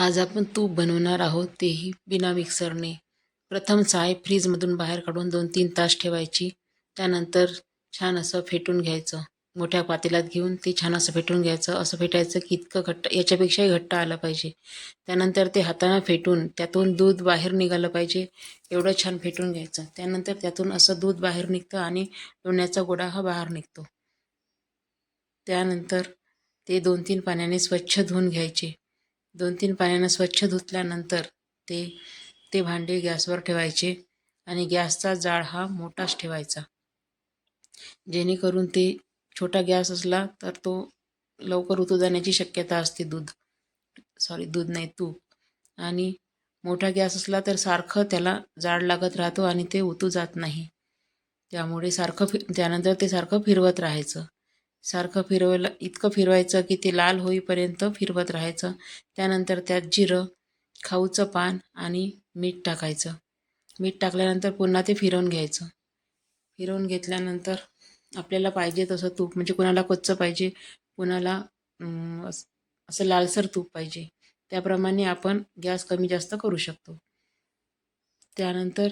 आज आपण तूप बनवणार आहोत तेही बिना मिक्सरने. प्रथम साय फ्रीजमधून बाहेर काढून दोन तीन तास ठेवायची. त्यानंतर छान असं फेटून घ्यायचं. मोठ्या पातेल्यात घेऊन ते छान असं फेटून घ्यायचं. असं फेटायचं की इतकं घट्ट याच्यापेक्षाही घट्ट आलं पाहिजे. त्यानंतर ते हातानं फेटून त्यातून दूध बाहेर निघालं पाहिजे. एवढं छान फेटून घ्यायचं. त्यानंतर त्यातून असं दूध बाहेर निघतं आणि लोण्याचा गोडा हा बाहेर निघतो. त्यानंतर ते दोन तीन पाण्याने स्वच्छ धुवून घ्यायचे. दोन तीन पाण्यानं स्वच्छ धुतल्यानंतर ते ते भांडे गॅसवर ठेवायचे आणि गॅसचा जाळ हा मोठाच ठेवायचा. जेणेकरून ते छोटा गॅस असला तर तो लवकर उतू जाण्याची शक्यता असते दूध. सॉरी दूध नाही तूप. आणि मोठा गॅस असला तर सारखं त्याला जाड लागत राहतो आणि ते उतू जात नाही. त्यामुळे सारखं फि त्यानंतर ते सारखं फिरवत राहायचं. सारखं फिरवलं इतकं फिरवायचं की ते लाल होईपर्यंत फिरवत राहायचं. त्यानंतर त्यात जिरं खाऊचं पान आणि मीठ टाकायचं. मीठ टाकल्यानंतर पुन्हा ते फिरवून घ्यायचं. फिरवून घेतल्यानंतर आपल्याला पाहिजे तसं तूप म्हणजे कुणाला कच्चं पाहिजे कुणाला असं लालसर तूप पाहिजे. त्याप्रमाणे आपण गॅस कमी जास्त करू शकतो. त्यानंतर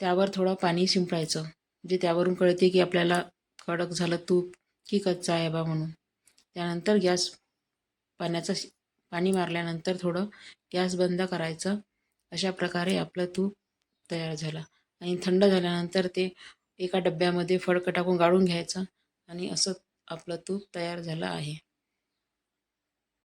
त्यावर थोडं पाणी शिंपडायचं म्हणजे त्यावरून कळते की आपल्याला कडक झालं तूप की कच्चा आहे बा म्हणून. त्यानंतर गॅस पाण्याचं पाणी मारल्यानंतर थोडं गॅस बंद करायचं. अशा प्रकारे आपलं तूप तयार झालं. आणि थंड झाल्यानंतर ते एका डब्यामध्ये फडकं टाकून गाळून घ्यायचं. आणि असं आपलं तूप तयार झालं आहे.